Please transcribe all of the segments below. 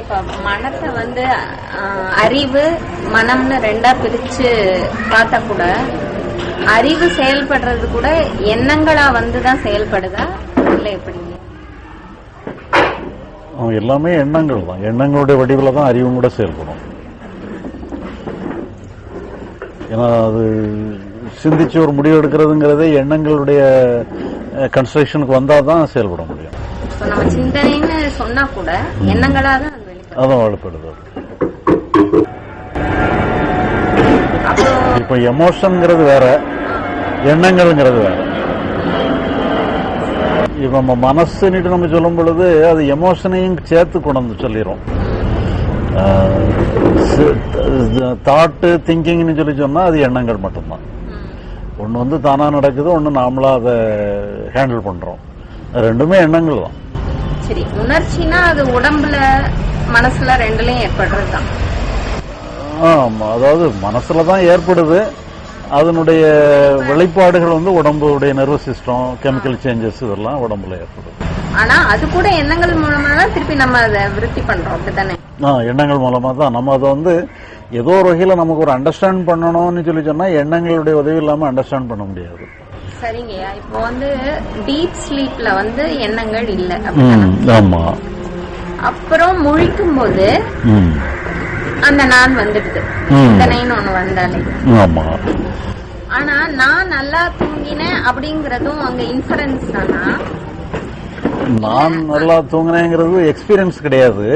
இப்ப மனத்தை வந்து அறிவு மனம்னு ரெண்டா பிரிச்சு பார்த்தா கூட அறிவு செயல்படுறது கூட எண்ணங்களா வந்துதான் செயல்படுதா? இல்ல எப்படிங்க அவன் எல்லாமே எண்ணங்கள் தான். எண்ணங்களுடைய வடிவில் தான் அறிவும் கூட செயல்படும். ஏன்னா அது சிந்திச்சு ஒரு முடிவு எடுக்கிறதுங்கிறதே எண்ணங்களுடைய கன்ஸ்ட்ரக்ஷனுக்கு வந்தால் தான் செயல்பட முடியும். நம்ம சிந்தனைன்னு சொன்னா கூட எண்ணங்களா தான் அது வெளிப்படுது அதான் இப்போ எமோஷன்ங்கிறது வேற எண்ணங்கள்ங்கிறது வேற. இப்போ நம்ம மனசுன்னுட்டு நம்ம சொல்லும் பொழுது அது எமோஷனையும் சேர்த்து கொண்டு வந்து சொல்லிடும் தாட்டு திங்கிங்னு சொல்லி சொன்னா அது எண்ணங்கள் மட்டும்தான். ஒன்று வந்து தானா நடக்குது ஒன்று நாமளா அதை ஹேண்டில் பண்றோம். ரெண்டுமே எண்ணங்கள் தான். சரி உணர்ச்சினா அது உடம்புல மனசுல ரெண்டுலயும் ஏற்படுறதுதான். ஆமா அதாவது மனசுல தான் ஏற்படுது. அதனுடைய வெளிப்பாடுகள் வந்து உடம்புடைய நர்வஸ் சிஸ்டம் கெமிக்கல் சேஞ்சஸ் இதெல்லாம் உடம்புல ஏற்படுது. ஆனா அது கூட எண்ணங்கள் மூலமா தான் திருப்பி நம்ம அதை விருத்தி பண்றோம் அப்படித்தானே? ஆ எண்ணங்கள் மூலமா தான். நம்ம அதை வந்து ஏதோ ஒரு வகையில நமக்கு ஒரு அண்டர்ஸ்டாண்ட் பண்ணணும்னு சொல்லி சொன்னா எண்ணங்களுடைய உதவி இல்லாம அண்டர்ஸ்டாண்ட் பண்ண முடியாது. சரிங்கய்யா இப்போ வந்து டீப் ஸ்லீப்ல வந்து எண்ணங்கள் இல்ல ஆமா. அப்புறம் முழிக்கும் போது அந்த நான் வந்துடுது. ம். சிந்தனைன்னு ஒண்ணு வந்தாலே. ஆமா. ஆனா நான் நல்லா தூங்கினேன் அப்படிங்கறதும் அங்க இன்ஃபரன்ஸ் தானா? நான் நல்லா தூங்கினேங்கிறது எக்ஸ்பீரியன்ஸ் கிடையாது.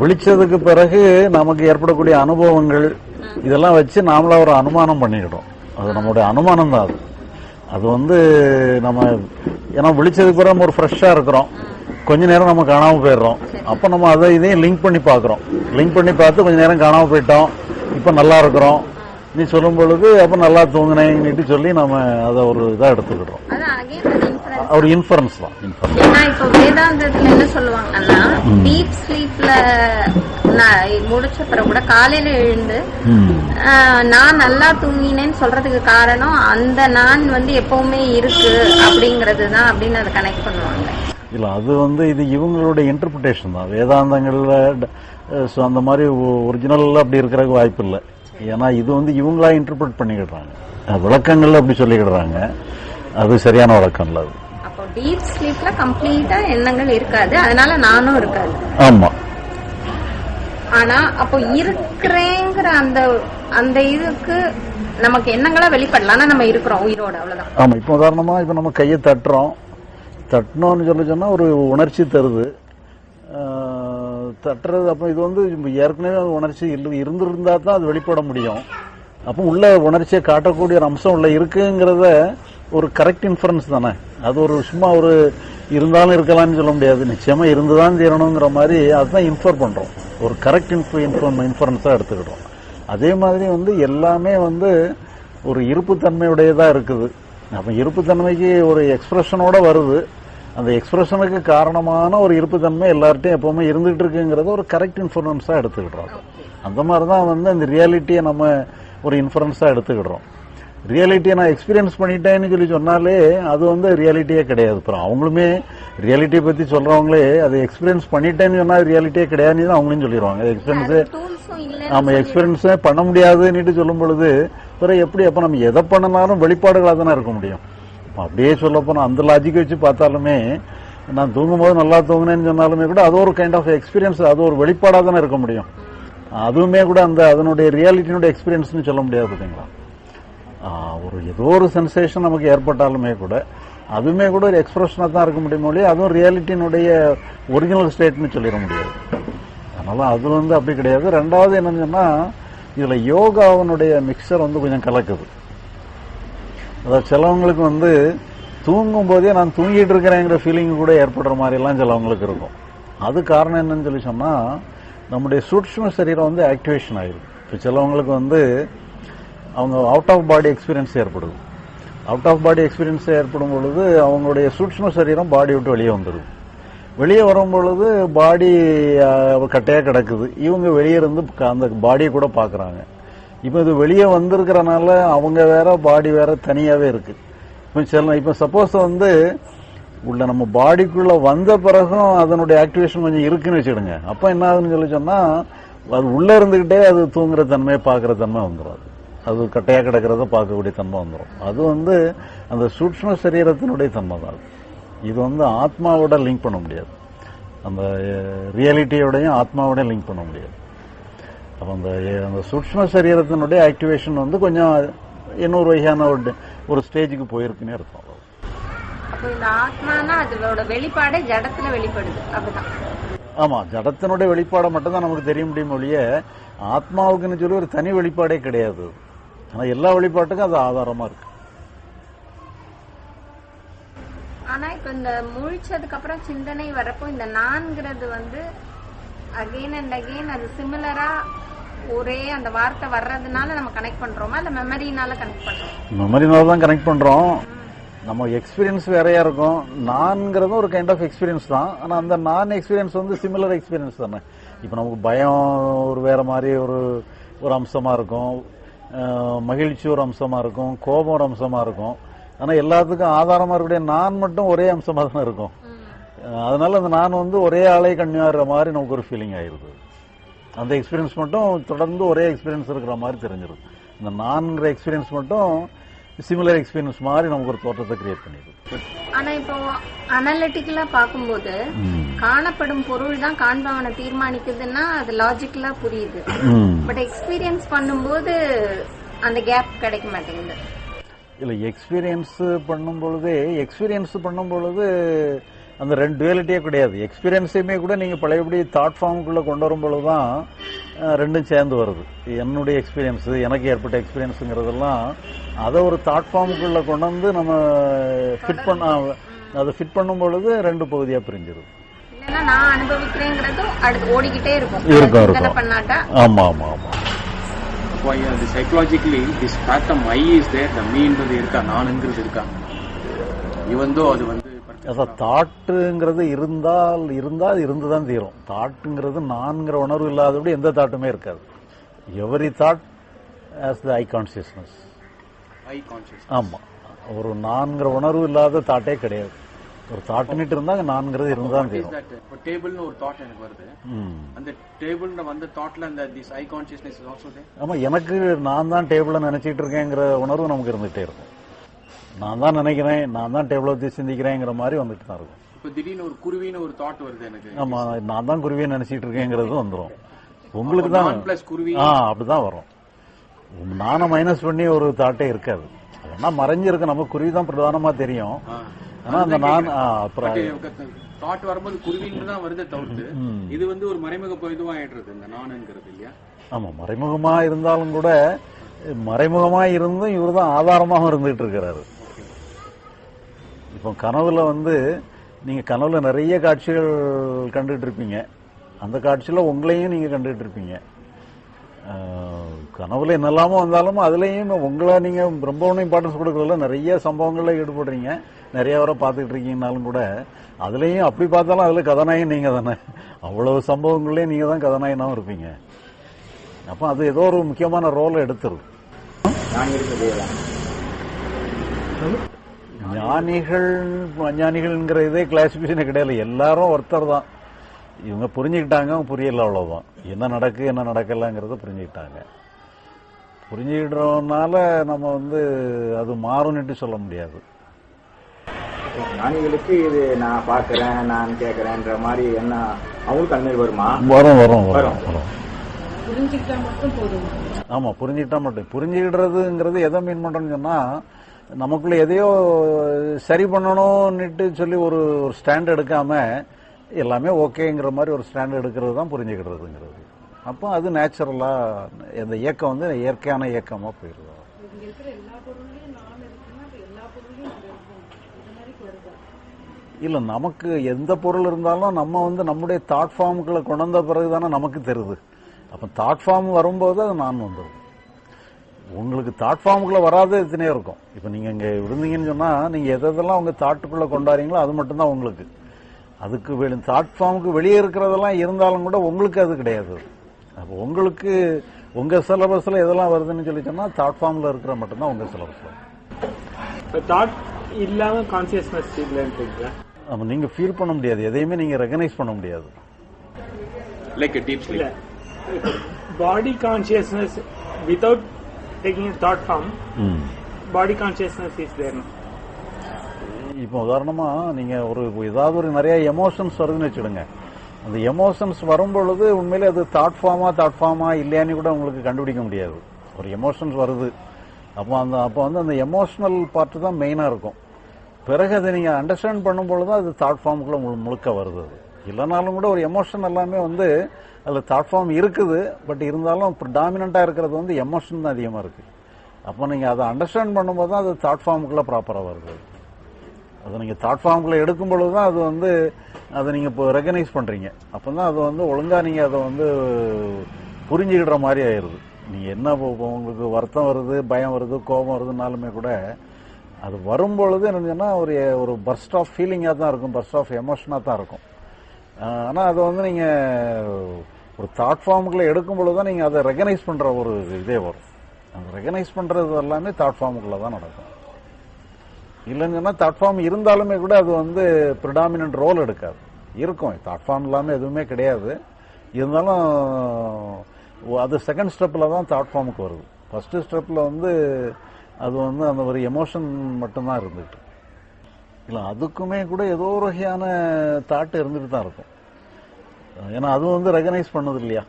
விழிச்சதுக்கு பிறகு நமக்கு ஏற்படக்கூடிய அனுபவங்கள் இதெல்லாம் வச்சு நாமளா ஒரு அனுமானம் பண்ணிக்கிட்டோம். அது நம்மளுடைய அனுமானம் தான் அது. அது வந்து நம்ம ஏன்னா விழிச்சதுக்கு பிறகு நம்ம ஒரு ஃப்ரெஷ்ஷாக இருக்கிறோம். கொஞ்ச நேரம் நம்ம காணாமல் போயிடுறோம். அப்போ நம்ம அதை இதையும் லிங்க் பண்ணி பார்க்குறோம். லிங்க் பண்ணி பார்த்து கொஞ்ச நேரம் காணாமல் போயிட்டோம். இப்போ நல்லா இருக்கிறோம். நீ சொல்லும் பொழுது அப்போ நல்லா தூங்கினேன்னுட்டு சொல்லி நம்ம அதை ஒரு இதாக எடுத்துக்கிட்டோம் ஒரு இன்ஃபரன்ஸ் தான் ஏன்னா இப்போ வேதாந்தத்துல என்ன சொல்லுவாங்கன்னா டீப் ஸ்லீப்ல முடிச்ச பிறகு கூட காலையில எழுந்து நான் நல்லா தூங்கினேன்னு சொல்றதுக்கு காரணம் அந்த நான் வந்து எப்பவுமே இருக்கு அப்படிங்கறது தான் அப்படின்னு அதை கனெக்ட் பண்ணுவாங்க. இல்ல அது வந்து இது இவங்களுடைய இன்டர்பிரிட்டேஷன் தான். வேதாந்தங்கள்ல so அந்த மாதிரி ஒரிஜினல்ல அப்படி இருக்கிறதுக்கு வாய்ப்பு இல்லை. ஏன்னா இது வந்து இவங்களா இன்டர்பிரட் பண்ணிக்கிடுறாங்க. விளக்கங்கள்ல அப்படி சொல்லிக்கிடுறாங்க. அது சரியான விளக்கம் இல்ல அது. டீப் ஸ்லீப்ல கம்ப்ளீட்டா எண்ணங்கள் இருக்காது. அதனால நானும் இருக்காது. ஆமா. ஆனா அப்போ இருக்கிறேங்கிற அந்த அந்த இதுக்கு நமக்கு எண்ணங்களா வெளிப்படலாம் ஆனா நம்ம இருக்கிறோம் உயிரோட அவ்வளவுதான். ஆமா இப்போ உதாரணமா இப்போ நம்ம கையை தட்டுறோம். தட்டணும்னு சொல்லி சொன்னா ஒரு உணர்ச்சி தருது. தட்டுறது அப்போ இது வந்து ஏற்கனவே உணர்ச்சி இருந்திருந்தா தான் அது வெளிப்பட முடியும். அப்போ உள்ள உணர்ச்சியை காட்டக்கூடிய ஒரு அம்சம் உள்ள இருக்குங்கிறத ஒரு கரெக்ட் இன்ஃபரன்ஸ் தானே? அது ஒரு சும்மா ஒரு இருந்தாலும் இருக்கலாம்னு சொல்ல முடியாது. நிச்சயமாக இருந்துதான் தீரணுங்கிற மாதிரி அதுதான் இன்ஃபர் பண்ணுறோம் ஒரு கரெக்ட் இன்ஃபோ இன்ஃபரன்ஸாக எடுத்துக்கிட்டோம். அதே மாதிரி வந்து எல்லாமே வந்து ஒரு இருப்புத்தன்மையுடையதாக இருக்குது. அப்போ இருப்புத்தன்மைக்கு ஒரு எக்ஸ்பிரஷனோட வருது. அந்த எக்ஸ்பிரஷனுக்கு காரணமான ஒரு இருப்புத்தன்மை எல்லார்ட்டையும் எப்போவுமே இருந்துகிட்டு இருக்குங்கிறத ஒரு கரெக்ட் இன்ஃபர்மன்ஸாக எடுத்துக்கிட்டோம். அந்த மாதிரி தான் வந்து அந்த ரியாலிட்டியை நம்ம ஒரு இன்ஃபரன்ஸாக எடுத்துக்கிடுறோம். ரியாலிட்டியை நான் எக்ஸ்பீரியன்ஸ் பண்ணிட்டேன்னு சொல்லி சொன்னாலே அது வந்து ரியாலிட்டியே கிடையாது. அப்புறம் அவங்களுமே ரியாலிட்டியை பத்தி சொல்றவங்களே அதை எக்ஸ்பீரியன்ஸ் பண்ணிட்டேன்னு சொன்னா ரியாலிட்டியே கிடையாதுன்னு தான் அவங்களும் சொல்லிடுவாங்க. எக்ஸ்பீரியன்ஸே டூல்ஸும் இல்ல நாம எக்ஸ்பீரியன்ஸே பண்ண முடியாதுன்னுட்டு சொல்லும் பொழுது பிறகு எப்படி அப்ப நம்ம எதை பண்ணனாலும் வெளிப்பாடுகளாக தானே இருக்க முடியும். அப்ப அப்படியே சொல்ல போனா அந்த லாஜிக் வச்சு பார்த்தாலுமே நான் தூங்கும்போது நல்லா தூங்குனேன்னு சொன்னாலுமே கூட அது ஒரு கைண்ட் ஆஃப் எக்ஸ்பீரியன்ஸ் அது ஒரு வெளிப்பாடாக தானே இருக்க முடியும். அதுவுமே கூட அந்த அதனுடைய ரியாலிட்டியினுடைய எக்ஸ்பீரியன்ஸ்னு சொல்ல முடியாது பார்த்தீங்களா ஒரு ஏதோ ஒரு சென்சேஷன் நமக்கு ஏற்பட்டாலுமே கூட அதுவுமே கூட ஒரு எக்ஸ்பிரஷனாக தான் இருக்க முடியும் மொழி அதுவும் ரியாலிட்டியினுடைய ஒரிஜினல் ஸ்டேட்னு சொல்லிட முடியாது. அதனால் அது வந்து அப்படி கிடையாது. ரெண்டாவது என்னன்னு சொன்னால் இதில் யோகாவினுடைய மிக்சர் வந்து கொஞ்சம் கலக்குது. அதாவது சிலவங்களுக்கு வந்து தூங்கும் போதே நான் தூங்கிட்டு இருக்கிறேங்கிற ஃபீலிங் கூட ஏற்படுற மாதிரிலாம் சிலவங்களுக்கு இருக்கும். அது காரணம் என்னன்னு சொல்லி சொன்னால் நம்முடைய சூட்சம சரீரம் வந்து ஆக்டிவேஷன் ஆகிடும் இப்போ சிலவங்களுக்கு வந்து அவங்க அவுட் ஆஃப் பாடி எக்ஸ்பீரியன்ஸ் ஏற்படுது. அவுட் ஆஃப் பாடி எக்ஸ்பீரியன்ஸ் ஏற்படும் பொழுது அவங்களுடைய சூட்ச்ம சரீரம் பாடி விட்டு வெளியே வந்துடும் வெளியே வரும் பொழுது பாடி கட்டையாக கிடக்குது. இவங்க வெளியே இருந்து அந்த பாடியை கூட பார்க்குறாங்க. இப்போ இது வெளியே வந்திருக்கிறனால அவங்க வேற பாடி வேற தனியாகவே இருக்கு. இப்போ சில இப்போ சப்போஸ் வந்து உள்ள நம்ம பாடிக்குள்ளே வந்த பிறகும் அதனுடைய ஆக்டிவேஷன் கொஞ்சம் இருக்குன்னு வச்சுடுங்க அப்போ என்ன ஆகுதுன்னு சொல்லி சொன்னால் அது உள்ளே இருந்துக்கிட்டே அது தூங்குற தன்மை பார்க்குற தன்மை வந்துடும் அது அது கட்டையா கிடக்கிறத பார்க்கக்கூடிய தன்மை வந்துடும் அது வந்து அந்த சூட்ச்ம சரீரத்தினுடைய தன்மை தான். இது வந்து ஆத்மாவோட லிங்க் பண்ண முடியாது. அந்த ரியாலிட்டியோடையும் ஆத்மாவோடையும் லிங்க் பண்ண முடியாது. அப்போ அந்த அந்த சூட்ச்ம சரீரத்தினுடைய ஆக்டிவேஷன் வந்து கொஞ்சம் இன்னொரு வகையான ஒரு ஒரு ஸ்டேஜுக்கு போயிருக்குன்னே இருக்கும் இந்த ஆத்மானா அதோட வெளிப்பாடு ஜடத்துல வெளிப்படுது. அப்படிதான். ஆமா ஜடத்தினுடைய வெளிப்பாடை மட்டும் தான் நமக்கு தெரிய முடியும் ஒழிய ஆத்மாவுக்குன்னு சொல்லி ஒரு தனி வெளிப்பாடே கிடையாது. ஆனா எல்லா வெளிப்பாட்டுக்கும் அது ஆதாரமா இருக்கு. ஆனா இப்ப இந்த முழிச்சதுக்கு அப்புறம் சிந்தனை வரப்போ இந்த நான்கிறது வந்து அகைன் அண்ட் அகைன் அது சிமிலரா ஒரே அந்த வார்த்தை வர்றதுனால நம்ம கனெக்ட் பண்றோமா? இல்ல மெமரினால கனெக்ட் பண்றோம்? மெமரினால தான் கனெக்ட் பண்றோம். நம்ம எக்ஸ்பீரியன்ஸ் வேறையா இருக்கும். நான்ங்கிறதும் ஒரு கைண்ட் ஆஃப் எக்ஸ்பீரியன்ஸ் தான். ஆனா அந்த நான் எக்ஸ்பீரியன்ஸ் வந்து சிமிலர் எக்ஸ்பீரியன்ஸ் தானே. இப்போ நமக்கு பயம் ஒரு வேற மாதிரி ஒரு ஒரு அம்சமா இருக்கும். மகிழ்ச்சி ஒரு அம்சமா இருக்கும் கோபம் ஒரு அம்சமா இருக்கும். ஆனா எல்லாத்துக்கும் ஆதாரமா இருக்கக்கூடிய நான் மட்டும் ஒரே அம்சமா தானே இருக்கும். அதனால அந்த நான் வந்து ஒரே ஆளை கண்ணியாடுற மாதிரி நமக்கு ஒரு ஃபீலிங் ஆயிருது. அந்த எக்ஸ்பீரியன்ஸ் மட்டும் தொடர்ந்து ஒரே எக்ஸ்பீரியன்ஸ் இருக்கிற மாதிரி தெரிஞ்சிருது. இந்த நான்கிற எக்ஸ்பீரியன்ஸ் மட்டும் சிமிலர் எக்ஸ்பீரியன்ஸ் மாதிரி நமக்கு ஒரு தோற்றத்தை கிரியேட் பண்ணிடுது ஆனா இப்போ அனலிட்டிக்கலா பார்க்கும்போது. காணப்படும் பொருள் தான் காண்பவனை தீர்மானிக்குதுன்னா அது லாஜிக்கலா புரியுது. பட் எக்ஸ்பீரியன்ஸ் பண்ணும்போது அந்த கேப் கிடைக்க மாட்டேங்குது இல்ல எக்ஸ்பீரியன்ஸ் பண்ணும் பொழுது எக்ஸ்பீரியன்ஸ் பண்ணும் பொழுது அந்த ரெண்டு டுவலிட்டியே கிடையாது. எக்ஸ்பீரியன்ஸையுமே கூட நீங்க பழையபடி தாட் ஃபார்முக்குள்ள கொண்டு வரும் பொழுதுதான் அஹ், ரெண்டும் சேர்ந்து வருது. என்னுடைய எக்ஸ்பீரியன்ஸ் எனக்கு ஏற்பட்ட எக்ஸ்பீரியன்ஸுங்கிறதெல்லாம் அதை ஒரு தாட் ஃபார்முக்குள்ள கொண்டு வந்து நம்ம ஃபிட் பண்ண அதை ஃபிட் பண்ணும் பொழுது ரெண்டு பகுதியா பிரிஞ்சிருது இல்லைன்னா நான் அனுபவிக்கிறேங்கிறதும் அடுத்து ஓடிக்கிட்டே இருக்கும். இருக்கும். பண்ணாட்டா? ஆமா is there the meன்றது இருக்கா நானுங்கிறது இருக்கா? Though அது வந்து அதான் தாட்டுங்கிறது இருந்தால் இருந்தால் இருந்துதான் தீரும். தாட்டுங்கிறது நான்கிற உணர்வு இல்லாதபடி எந்த தாட்டுமே இருக்காது. Every thought as the I consciousness I conscious ஆமா. ஒரு நான்கிற உணர்வு இல்லாத தாட்டே கிடையாது. ஒரு தாட்டுனிட்டு இருந்தா அங்க நான்கிறது தட் இப்போ டேபிள்னு ஒரு தாட் எனக்கு வருது. ம். அந்த டேபிள்ல வந்த தாட்ல அந்த திஸ் ஐ கான்சியஸ்னஸ் ஆல்சோ ஆமா எனக்கு நான் தான் டேபிள நினைச்சிட்டு இருக்கேங்கிற உணர்வு நமக்கு இருந்துகிட்டே இருக்கும். நான் தான் நினைக்கிறேன் நான் தான் டேபிள பத்தி சிந்திக்கிறேங்கிற மாதிரி வந்துட்டு தான் இருக்கும். இப்போ திடீர்னு ஒரு குருவின்னு ஒரு தாட் வருது எனக்கு. ஆமா நான் தான் குருவியை நினைச்சிட்டு இருக்கேங்கிறது வந்துரும். உங்களுக்கு தான் பிளஸ் குருவி. ஆ அப்படிதான் வரும். நானை மைனஸ் பண்ணி ஒரு தாட்டே இருக்காது. அதனா மறைஞ்சிருக்கு நம்ம குருவி தான் பிரதானமா தெரியும். ஆனா அந்த நான் தாட் வரும்போது குருவின்னு தான் வருது தவிர்த்து. இது வந்து ஒரு மறைமுக இதுவா ஆயிடுறது இந்த நானுங்கிறது இல்லையா? ஆமா மறைமுகமா இருந்தாலும் கூட மறைமுகமா இருந்தும் இவர் தான் ஆதாரமாக இருந்துகிட்டு இருக்கிறாரு. இப்போ கனவுல வந்து நீங்க கனவுல நிறைய காட்சிகள் கண்டுகிட்டு இருப்பீங்க அந்த காட்சியில் உங்களையும் நீங்க கண்டுகிட்டு இருப்பீங்க கனவுல என்னெல்லாமோ வந்தாலும் அதுலேயும் உங்களை நீங்க ரொம்ப ஒன்றும் இம்பார்ட்டன்ஸ் கொடுக்கறதுல நிறைய சம்பவங்கள்ல ஈடுபடுறீங்க. நிறைய வரை பார்த்துக்கிட்டு இருக்கீங்கனாலும் கூட அதுலேயும் அப்படி பார்த்தாலும் அதில் கதாநாயகன் நீங்க தானே. அவ்வளவு சம்பவங்கள்லேயும் நீங்க தான் கதாநாயகனாகவும் இருப்பீங்க. அப்போ அது ஏதோ ஒரு முக்கியமான ரோலை எடுத்துடும் எடுத்துருது ஞானிகள். அஞ்ஞானிகள்ங்கிற இதே கிளாசிபிகேஷன் கிடையாது. எல்லாரும் ஒருத்தர் தான். இவங்க புரிஞ்சுக்கிட்டாங்க அவங்க புரியல அவ்வளவுதான். என்ன நடக்கு என்ன நடக்கலங்கிறத புரிஞ்சுக்கிட்டாங்க. புரிஞ்சுக்கிட்டதுனால நம்ம வந்து அது மாறும்னுட்டு சொல்ல முடியாது. ஞானிகளுக்கு இது நான் பாக்குறேன் நான் கேக்குறேன்ற மாதிரி என்ன அவங்களுக்கு மாதிரி வருமா? வரும் வரும் வரும் வரும். வரும். ஆமா புரிஞ்சுக்கிட்டா மட்டும். புரிஞ்சுக்கிடுறதுங்கிறது எதை மீன் பண்றோம்னு சொன்னா நமக்குள்ள எதையோ சரி பண்ணணும்னுட்டு சொல்லி ஒரு ஒரு ஸ்டாண்ட் எடுக்காம எல்லாமே ஓகேங்கிற மாதிரி ஒரு ஸ்டாண்ட் எடுக்கிறது தான் புரிஞ்சுக்கிடுறதுங்கிறது அப்போ அது நேச்சுரலா இந்த இயக்கம் வந்து இயற்கையான இயக்கமா போயிடுது இல்ல நமக்கு எந்த பொருள் இருந்தாலும் நம்ம வந்து நம்முடைய தாட் ஃபார்முக்குள்ள கொண்டு வந்த பிறகுதானே நமக்கு தெரியுது. அப்ப தாட் ஃபார்ம் வரும்போது அது நான் வந்துடும் உங்களுக்கு தாட் ஃபார்முக்குள்ள வராத எத்தனையோ இருக்கும். இப்ப நீங்க இங்க இருந்தீங்கன்னு சொன்னா நீங்க எதெல்லாம் உங்க தாட்டுக்குள்ள கொண்டாடுறீங்களோ அது மட்டும்தான் உங்களுக்கு. அதுக்கு வெளி தாட் ஃபார்முக்கு வெளியே இருக்கிறதெல்லாம் இருந்தாலும் கூட உங்களுக்கு அது கிடையாது. அப்போ உங்களுக்கு உங்க சிலபஸ்ல எதெல்லாம் வருதுன்னு சொல்லி சொன்னா தாட் ஃபார்ம்ல இருக்கிற மட்டும்தான் உங்க சிலபஸ்ல இப்போ தாட் இல்லாம கான்சியஸ்னஸ் இல்லைன்றீங்களா? நம்ம நீங்க ஃபீல் பண்ண முடியாது. எதையுமே நீங்க ரெகனைஸ் பண்ண முடியாது. Like a deep sleep. இல்ல. Body consciousness without thought form ம். பாடி கான்சியஸ்னஸ் இஸ் தேர் இப்போ உதாரணமா நீங்க ஒரு ஏதாவது ஒரு நிறைய எமோஷன்ஸ் வருதுன்னு வச்சுடுங்க அந்த எமோஷன்ஸ் வரும் பொழுது உண்மையிலே அது தாட் ஃபார்மா தாட் ஃபார்மா இல்லையான்னு கூட உங்களுக்கு கண்டுபிடிக்க முடியாது. ஒரு எமோஷன்ஸ் வருது. அப்போ அந்த அப்போ வந்து அந்த எமோஷனல் பார்ட் தான் மெயினா இருக்கும். பிறகு அதை நீங்க அண்டர்ஸ்டாண்ட் பண்ணும்பொழுது தான் அது தாட் ஃபார்முக்குள்ள முழு- முழுக்க வருது அது. இல்லைனாலும் கூட ஒரு எமோஷன் எல்லாமே வந்து அதில் தாட் ஃபார்ம் இருக்குது பட் இருந்தாலும் டாமினண்டா இருக்கிறது வந்து எமோஷன் தான் அதிகமாக இருக்குது அப்போ நீங்கள் அதை அண்டர்ஸ்டாண்ட் பண்ணும்போது தான் அது தாட் ஃபார்முக்குள்ளே ப்ராப்பராக வருது. அதை நீங்கள் தாட் ஃபார்முக்குள்ளே எடுக்கும் பொழுது தான் அது வந்து அதை நீங்கள் இப்போ ரெகனைஸ் அப்போ தான் அது வந்து ஒழுங்காக நீங்கள் அதை வந்து புரிஞ்சுக்கிற மாதிரி ஆயிடுது நீங்கள் என்ன உங்களுக்கு வருத்தம் வருது பயம் வருது கோபம் வருதுனாலுமே கூட அது வரும்பொழுது என்னன்னா ஒரு ஒரு பர்ஸ்ட் ஆஃப் ஃபீலிங்காக தான் இருக்கும் பர்ஸ்ட் ஆஃப் எமோஷனாக தான் இருக்கும். ஆனால் அதை வந்து நீங்கள் ஒரு தாட் ஃபார்முக்குள்ள எடுக்கும் பொழுது தான் நீங்கள் அதை ரெகனைஸ் பண்ணுற ஒரு இதே வரும். அந்த ரெகனைஸ் பண்ணுறது எல்லாமே தாட் ஃபார்முக்குள்ள தான் நடக்கும். இல்லைன்னு சொன்னா தாட் ஃபார்ம் இருந்தாலுமே கூட அது வந்து ப்ரிடாமினன்ட் ரோல் எடுக்காது. இருக்கும். தாட் ஃபார்ம் இல்லாமல் எதுவுமே கிடையாது. இருந்தாலும் அது செகண்ட் ஸ்டெப்பில் தான் தாட் ஃபார்முக்கு வருது. ஃபஸ்ட்டு ஸ்டெப்பில் வந்து அது வந்து அந்த ஒரு எமோஷன் மட்டும்தான் இருந்துட்டு. இல்லை அதுக்குமே கூட ஏதோ ஒரு வகையான தாட் இருந்துட்டு தான் இருக்கும். ஏன்னா அது வந்து ரெகனைஸ் பண்ணது இல்லையா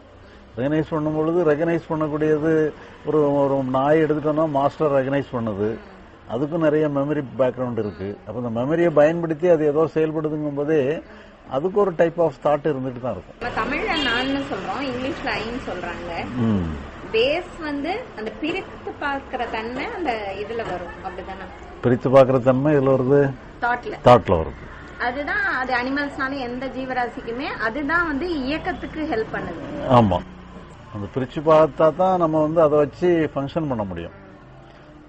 ரெகனைஸ் பண்ணும் பொழுது ரெகனைஸ் பண்ணக்கூடியது ஒரு ஒரு நாய் எடுத்துட்டோம்னா மாஸ்டர் ரெகனைஸ் பண்ணுது. அதுக்கும் நிறைய மெமரி பேக்ரவுண்ட் இருக்கு. அப்ப இந்த மெமரியை பயன்படுத்தி அது ஏதோ செயல்படுதுங்கும் போதே அதுக்கு ஒரு டைப் ஆஃப் தாட் இருந்துட்டு தான் இருக்கும். தமிழ்ல நான்னு சொல்றோம் இங்கிலீஷ்ல ஐன்னு சொல்றாங்க. பேஸ் வந்து அந்த பிரித்து பார்க்கிற தன்மை அந்த இதுல வரும். அப்படிதானே? பிரித்து பார்க்குற தன்மை இதுல வருது? தாட்ல தாட்ல வருது. அதுதான் அது அனிமல்ஸ்னாலும் எந்த ஜீவராசிக்குமே அதுதான் வந்து இயக்கத்துக்கு ஹெல்ப் பண்ணுது. ஆமா. அந்த பிரிச்சு பார்த்தா தான் நம்ம வந்து அதை வச்சு ஃபங்க்ஷன் பண்ண முடியும்.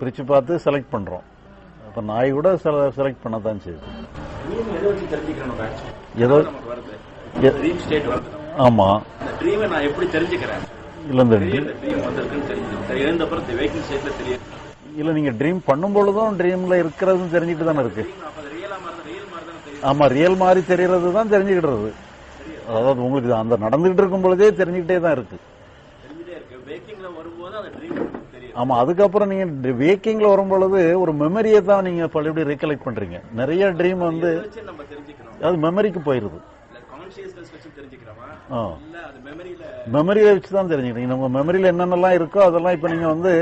பிரிச்சு பார்த்து செலக்ட் பண்றோம். அப்ப நாய் கூட செலக்ட் பண்ண தான் செய்யுது. ஏதோ நமக்கு வருது? எ- ட்ரீம் ஸ்டேட் வருது ஆமா. அந்த ட்ரீமை நான் எப்படி தெரிஞ்சுக்கிறேன்? இல்ல இந்த ட்ரீம் இல்ல நீங்க ட்ரீம் பண்ணும் பொழுதும் ட்ரீம்ல இருக்கிறதுன்னு தெரிஞ்சுட்டு தானே இருக்கு. ஆமா ரியல் மாதிரி தெரியறது தான் தெரிஞ்சுக்கிடுறது. அதாவது உங்களுக்கு அந்த நடந்துகிட்டு இருக்கும் பொழுதே தெரிஞ்சுக்கிட்டே தான் இருக்கு. ஆமா அதுக்கப்புறம் நீங்க வேக்கிங்ல வரும் பொழுது ஒரு மெமரியை தான் நீங்க பழையபடி ரீகலெக்ட் பண்றீங்க? நிறைய ட்ரீம் வந்து அது மெமரிக்கு போயிருது. மெமரியில மெமரியை வச்சு தான் தெரிஞ்சுக்கிறீங்க. நம்ம மெமரியில என்னென்னலாம் இருக்கோ அதெல்லாம் இப்ப நீங்க வந்து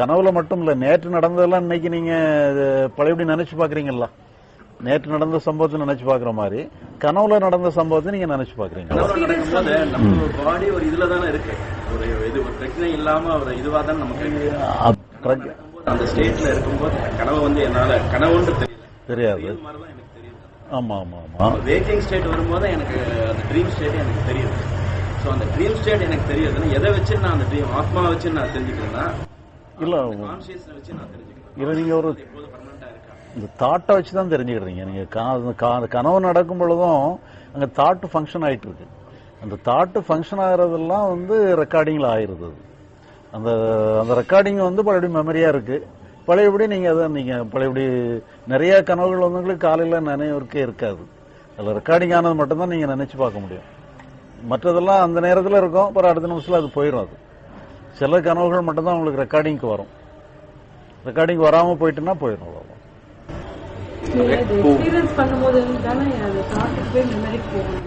கனவுல மட்டும் இல்ல நேற்று நடந்ததெல்லாம் இன்னைக்கு நீங்க பழையபடி நினைச்சு பாக்குறீங்களா நேற்று நடந்த சம்பவத்தை நினைச்சு பாக்குற மாதிரி கனவுல நடந்த சம்பவத்தை நீங்க நினைச்சு பாக்குறீங்க பாடி ஒரு இதுல தானே இருக்கு. ஒரு இது ஒரு பிரச்சனை இல்லாம ஒரு இதுவா தான் நமக்கு. அந்த ஸ்டேட்ல இருக்கும்போது கனவு வந்து என்னால கனவுன்னு தெரியல. தெரியாது. ஆமா ஆமா ஆமா. வேக்கிங் ஸ்டேட் வரும்போது எனக்கு அந்த ட்ரீம் ஸ்டேட் எனக்கு தெரியுது. ஸோ அந்த ட்ரீம் ஸ்டேட் எனக்கு தெரியுதுன்னா எதை வச்சு நான் அந்த ட்ரீம் ஆத்மா வச்சு நான் தெரிஞ்சுக்கிறேன்னா இல்ல கான்சியஸ் வச்சு நான் தெரிஞ்சுக்கிறேன். இல்ல நீங்க ஒரு இந்த தாட்டை வச்சு தான் தெரிஞ்சுக்கிறீங்க. நீங்கள் கா- கனவு நடக்கும் பொழுதும் அங்கே தாட்டு ஃபங்க்ஷன் ஆயிட்டு இருக்கு அந்த தாட்டு ஃபங்க்ஷன் ஆகிறதெல்லாம் வந்து ரெக்கார்டிங்கில் ஆயிருது. அது. அந்த அந்த ரெக்கார்டிங் வந்து பழையபடி மெமரியாக இருக்குது பழையபடி நீங்கள் அதை நீங்கள் பழையபடி நிறைய கனவுகள் வந்து உங்களுக்கு காலையில நினைவுக்கே இருக்காது. அதில் ரெக்கார்டிங் ஆனது மட்டும்தான் நீங்கள் நினச்சி பார்க்க முடியும். மற்றதெல்லாம் அந்த நேரத்தில் இருக்கும். அப்புறம் அடுத்த நிமிஷத்தில் அது போயிடும் அது. சில கனவுகள் மட்டும்தான் உங்களுக்கு ரெக்கார்டிங்க்கு வரும். ரெக்கார்டிங் வராமல் போயிட்டுன்னா போயிடும் எக்ஸ்பீரியன்ஸ் பண்ணும்போது தானே அது தாட்டுக்கு போய் மெமரிக்கு போகும்.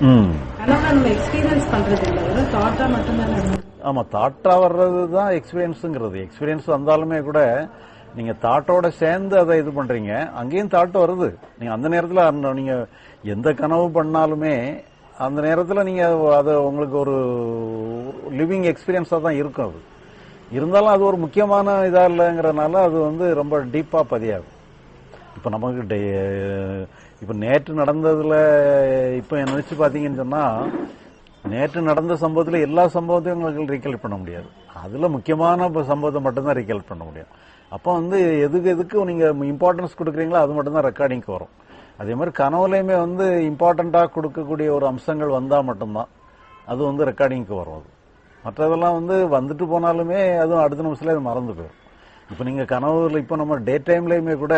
ம். கனவுல நம்ம எக்ஸ்பீரியன்ஸ் பண்றது இல்லை. வெறும் தாட்டா மட்டும்தான் நம்ம ஆமா தாட்டா வர்றது தான் எக்ஸ்பீரியன்ஸுங்கிறது எக்ஸ்பீரியன்ஸ் வந்தாலுமே கூட நீங்க தாட்டோட சேர்ந்து அதை இது பண்றீங்க. அங்கேயும் தாட் வருது. நீங்க அந்த நேரத்துல அந்த- நீங்க எந்த கனவு பண்ணாலுமே அந்த நேரத்துல நீங்க அது உங்களுக்கு ஒரு லிவிங் எக்ஸ்பீரியன்ஸா தான் இருக்கும் அது. இருந்தாலும் அது ஒரு முக்கியமான இதா இல்லைங்கிறனால அது வந்து ரொம்ப டீப்பா பதியாது. இப்போ நமக்கு இப்போ நேற்று நடந்ததில் இப்போ நினச்சி பார்த்தீங்கன்னு சொன்னால் நேற்று நடந்த சம்பவத்தில் எல்லா சம்பவத்தையும் எங்களுக்கு ரீகலெக்ட் பண்ண முடியாது. அதில் முக்கியமான இப்போ சம்பவத்தை மட்டும்தான் ரீகலெக்ட் பண்ண முடியும். அப்போ வந்து எதுக்கு எதுக்கு நீங்கள் இம்பார்ட்டன்ஸ் கொடுக்குறீங்களோ அது மட்டும்தான் ரெக்கார்டிங்க்கு வரும். அதே மாதிரி கனவுலையுமே வந்து இம்பார்ட்டண்ட்டாக கொடுக்கக்கூடிய ஒரு அம்சங்கள் வந்தால் மட்டும்தான் அது வந்து ரெக்கார்டிங்க்கு வரும் அது. மற்றதெல்லாம் வந்து வந்துட்டு போனாலுமே அதுவும் அடுத்த நிமிஷத்தில் அது மறந்து போயிடும் இப்போ நீங்க கனவுல இப்போ நம்ம டே டைம்லயுமே கூட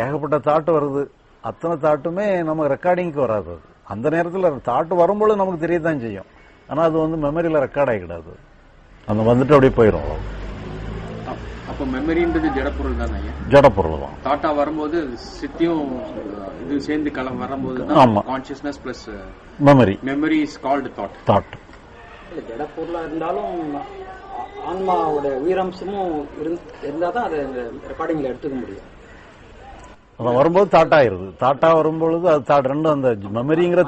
ஏகப்பட்ட தாட் வருது. அத்தனை தாட்டுமே நம்ம ரெக்கார்டிங்க்கு வராது அது. அந்த நேரத்தில் தாட்டு வரும்பொழுது நமக்கு தெரியத்தான் செய்யும். ஆனா அது வந்து மெமரியில ரெக்கார்ட் ஆகிடாது. அந்த வந்துட்டு அப்படியே போயிடும் அப்போ மெமரின்றது ஜடப்பொருள் தான் ஐயா? ஜடப்பொருள் தான். தாட்டா வரும்போது சித்தியும் இது சேர்ந்து கலம் வரும்போது ஆமா. தான் consciousness plus memory memory is called thought thought இல்ல, ஜட பொருளா இருந்தாலும் ஆன்மாவோட உயிரம்சமும் இருந்தா தான் அதை ரெக்கார்டிங்ல எடுத்துக்க முடியும். வரும்போது தாட் ஆயிருது தாட்டா வரும்பொழுது அது தாட் ரெண்டும் அந்த மெமரிங்கிற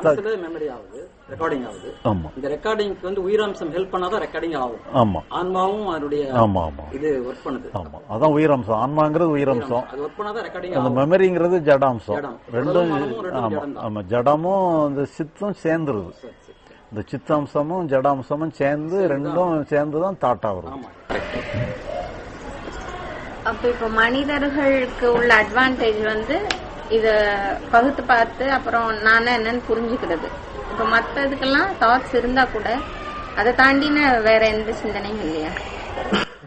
மெமரி ஆகுது ரெக்கார்டிங் ஆகுது. ஆமா. இந்த ரெக்கார்டிங்க்கு வந்து உயிரம்சம் ஹெல்ப் பண்ணாதான் ரெக்கார்டிங் ஆகும். ஆமா. ஆன்மாவும் அதனுடைய ஆமா ஆமா. இது ஒர்க் பண்ணுது. ஆமா. அதான் உயிரம்சம். ஆன்மாங்கிறது உயிரம்சம். அது ஒர்க் பண்ணாதான் ரெக்கார்டிங் அந்த மெமரிங்கிறது ஜடாம்சம். ஜடம். ரெண்டும் ஆமா. ஜடமும் இந்த சித்தும் சேர்ந்துருது. சரி, சரி, சரி. இந்த சித்தாம்சமும் ஜடாம்சமும் சேர்ந்து ரெண்டும் சேர்ந்து தான் தாட்டா வருது ஆமா அப்ப இப்ப மனிதர்களுக்கு உள்ள அட்வான்டேஜ் வந்து இத பகுத்து பார்த்து அப்புறம் நானே என்னன்னு புரிஞ்சுக்கிறது. இப்ப மத்ததுக்கெல்லாம் தாட்ஸ் இருந்தா கூட அதை தாண்டின வேற எந்த சிந்தனையும் இல்லையா?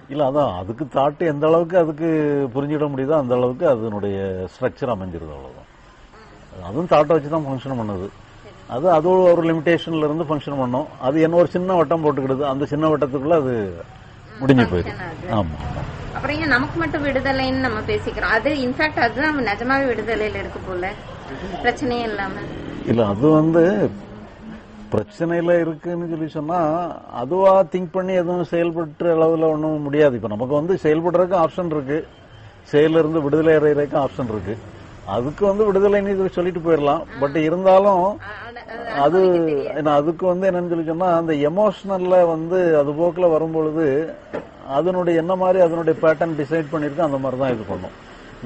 இல்ல அதான். அதுக்கு தாட்டு எந்த அளவுக்கு அதுக்கு புரிஞ்சிட முடியுதோ அந்த அளவுக்கு அதனுடைய ஸ்ட்ரக்சர் அமைஞ்சிருது அவ்வளவுதான். அதுவும் தாட்டை வச்சு தான் ஃபங்க்ஷன் பண்ணுது. அது அது ஒரு லிமிடேஷன்ல இருந்து ஃபங்க்ஷன் பண்ணும். அது என்ன ஒரு சின்ன வட்டம் போட்டுக்கிடுது. அந்த சின்ன வட்டத்துக்குள்ள அது முடிஞ்சு போயிடுது ஆமா. அப்புறம் ஏன் நமக்கு மட்டும் விடுதலைன்னு நம்ம பேசிக்கிறோம்? அது இன்ஃபேக்ட் அதுதான் நிஜமாவே விடுதலையில இருக்கு போல. பிரச்சனையே இல்லாம. இல்ல அது வந்து பிரச்சனையில இருக்குன்னு சொல்லி சொன்னா அதுவா திங்க் பண்ணி எதுவும் செயல்பட்டு அளவுல ஒன்றும் முடியாது. இப்ப நமக்கு வந்து செயல்படுறதுக்கு ஆப்ஷன் இருக்கு. செயல இருந்து விடுதலை அடைகிறதுக்கு ஆப்ஷன் இருக்கு. அதுக்கு வந்து விடுதலைன்னு இது சொல்லிட்டு போயிடலாம். பட் இருந்தாலும் அது அதுக்கு வந்து என்னன்னு சொல்லி சொன்னா அந்த எமோஷனல்ல வந்து அது போக்குல வரும்பொழுது அதனுடைய என்ன மாதிரி அதனுடைய பேட்டர்ன் டிசைட் பண்ணிருக்கு அந்த மாதிரி தான் இது பண்ணும்.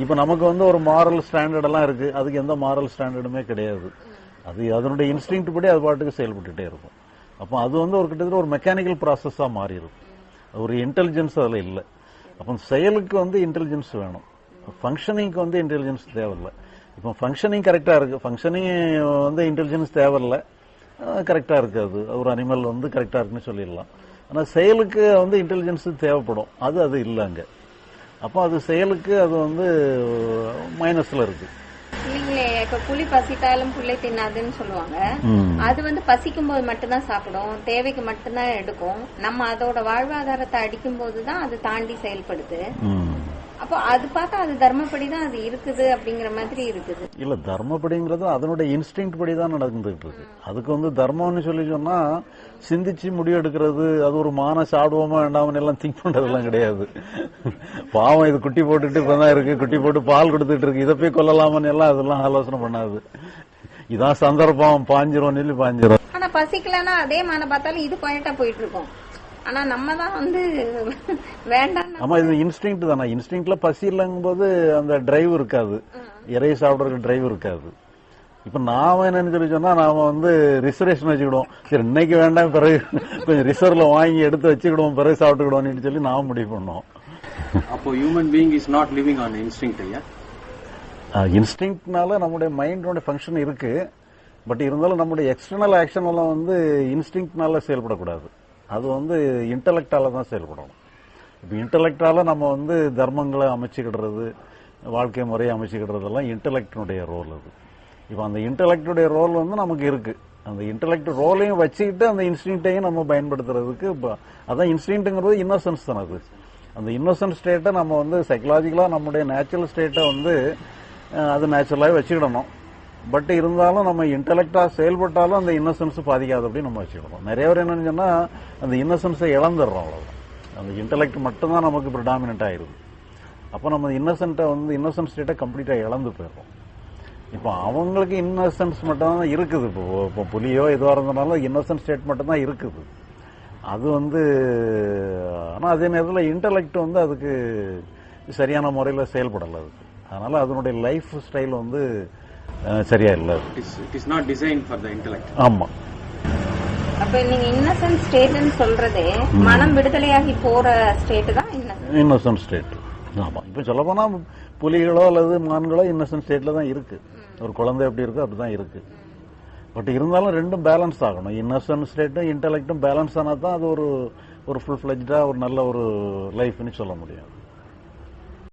இப்ப நமக்கு வந்து ஒரு மாரல் ஸ்டாண்டர்ட் எல்லாம் இருக்கு. அதுக்கு எந்த மாரல் ஸ்டாண்டர்டுமே கிடையாது. அது அதனுடைய இன்ஸ்டிங் படி அது பாட்டுக்கு செயல்பட்டுட்டே இருக்கும். அப்போ அது வந்து ஒரு கிட்டத்தட்ட ஒரு மெக்கானிக்கல் ப்ராசஸா மாறி இருக்கும் ஒரு இன்டெலிஜென்ஸ் அதுல இல்லை. அப்போ செயலுக்கு வந்து இன்டெலிஜென்ஸ் வேணும். ஃபங்க்ஷனிங்க்கு வந்து இன்டெலிஜென்ஸ் தேவையில்லை. இப்போ ஃபங்க்ஷனிங் கரெக்டா இருக்கு. ஃபங்க்ஷனிங் வந்து இன்டெலிஜென்ஸ் தேவையில்லை. கரெக்டா இருக்கு அது ஒரு அனிமல் வந்து கரெக்டா இருக்குன்னு சொல்லிடலாம். ஆனா செயலுக்கு வந்து இன்டெலிஜென்ஸ் தேவைப்படும். அது அது இல்லை அங்க. அப்போ அது செயலுக்கு அது வந்து மைனஸ்ல இருக்கு. இல்லைங்களே இப்ப புலி பசித்தாலும் புள்ளை தின்னாதுன்னு சொல்லுவாங்க. அது வந்து பசிக்கும் போது மட்டும்தான் சாப்பிடும். தேவைக்கு மட்டும்தான் எடுக்கும். நம்ம அதோட வாழ்வாதாரத்தை அடிக்கும் போதுதான் அது தாண்டி செயல்படுது. அப்போ அது பார்த்தா அது தர்மப்படி தான் அது இருக்குது அப்படிங்கிற மாதிரி இருக்குது. இல்ல தர்மப்படிங்கிறது அதனுடைய இன்ஸ்டிங் படி தான் நடந்துகிட்டு இருக்கு அதுக்கு வந்து தர்மம்னு சொல்லி சொன்னா சிந்திச்சு முடிவெடுக்கிறது அது ஒரு மான சாப்பிடுவோமா வேண்டாமன்னு எல்லாம் திங்க் பண்றதெல்லாம் கிடையாது. பாவம் இது குட்டி போட்டுட்டு இப்பதான் இருக்கு குட்டி போட்டு பால் கொடுத்துட்டு இருக்கு இதை போய் கொல்லலாமான்னு எல்லாம் அதெல்லாம் ஆலோசனை பண்ணாது. இதான் சந்தர்ப்பம் பாஞ்சிரும் சொல்லி பாஞ்சிரும். ஆனா பசிக்கலன்னா அதே மான பார்த்தாலும் இது பாயிண்டா போயிட்டு இருக்கோம். ஆனா நம்ம தான் வந்து வேண்டாம் ஆமா இது இன்ஸ்டிங் தானே? இன்ஸ்டிங்ல பசி இல்லைங்கும் போது அந்த டிரைவ் இருக்காது. இறைய சாப்பிடறதுக்கு டிரைவ் இருக்காது. இப்ப நாம என்னன்னு சொல்லி சொன்னா நாம வந்து ரிசர்வேஷன் வச்சுக்கிடுவோம். சரி இன்னைக்கு வேண்டாம் பிறகு கொஞ்சம் ரிசர்வ்ல வாங்கி எடுத்து வச்சுக்கிடுவோம் பிறகு சாப்பிட்டுக்கிடுவோம்னு சொல்லி நாம முடிவு பண்ணோம் அப்போ human being is not living on instinct ஐயா? இன்ஸ்டிங்னால நம்முடைய மைண்டோட ஃபங்க்ஷன் இருக்கு. பட் இருந்தாலும் நம்முடைய எக்ஸ்டர்னல் ஆக்ஷன் எல்லாம் வந்து இன்ஸ்டிங்னால செயல்படக்கூடாது. அது வந்து இன்டலெக்டால தான் செயல்படணும். இப்போ இன்டலெக்டால நம்ம வந்து தர்மங்களை அமைச்சுக்கிடுறது வாழ்க்கை முறையை அமைச்சுக்கிடுறதெல்லாம் இன்டலெக்டினுடைய ரோல் அது. இப்போ அந்த இன்டலெக்டுடைய ரோல் வந்து நமக்கு இருக்கு. அந்த இன்டலெக்ட் ரோலையும் வச்சுக்கிட்டு அந்த இன்ஸ்டிங்டையும் நம்ம பயன்படுத்துறதுக்கு இப்போ அதான் இன்ஸ்டிங்ட்டுங்கிறது இன்னோசன்ஸ் தான் அது. அந்த இன்னோசன்ட் ஸ்டேட்டை நம்ம வந்து சைக்கலாஜிக்கலாக நம்முடைய நேச்சுரல் ஸ்டேட்டை வந்து அது நேச்சுரலாகவே வச்சுக்கிடணும். பட் இருந்தாலும் நம்ம இன்டலெக்டாக செயல்பட்டாலும் அந்த இன்னசென்ஸ் பாதிக்காதபடி நம்ம வச்சுக்கிடணும். நிறைய பேர் என்னன்னு சொன்னால் அந்த இன்னசென்ஸை இழந்துடுறோம் அவ்வளோதான் அந்த இன்டலெக்ட் மட்டும்தான் நமக்கு ப்ரிடாமினன்ட் ஆயிருது அப்போ நம்ம இன்னசென்ட்டை வந்து இன்னசென்ட் ஸ்டேட்டை கம்ப்ளீட்டா இழந்து போயிடுறோம். இப்போ அவங்களுக்கு இன்னசென்ஸ் மட்டும் தான் இருக்குது. இப்போ இப்போ புலியோ எதுவாக இருந்தனாலும் இன்னசென்ட் ஸ்டேட் மட்டும் தான் இருக்குது. அது வந்து ஆனால் அதே நேரத்தில் இன்டலெக்ட் வந்து அதுக்கு சரியான முறையில் செயல்படலை அதுக்கு. அதனால அதனுடைய லைஃப் ஸ்டைல் வந்து அஹ், சரியா இல்லை. It is not design for the intellect ஆமா. அப்ப நீங்க இன்னசென்ட் ஸ்டேட்னு சொல்றதே மனம் விடுதலையாகி போற ஸ்டேட் தான் இன்னசென்ட் ஸ்டேட் ஆமா. இப்போ சொல்ல போனா புலிகளோ அல்லது மான்களோ இன்னசென்ட் ஸ்டேட்ல தான் இருக்கு. ஒரு குழந்தை எப்படி இருக்கோ அப்படிதான் இருக்கு. பட் இருந்தாலும் ரெண்டும் பேலன்ஸ் ஆகணும். இன்னசென்ட் ஸ்டேட்டும் இன்டெலெக்டும் பேலன்ஸ் ஆனா தான் அது ஒரு ஒரு ஃபுல் ஃபிளஜ்டா ஒரு நல்ல ஒரு லைஃப்னு சொல்ல முடியும்.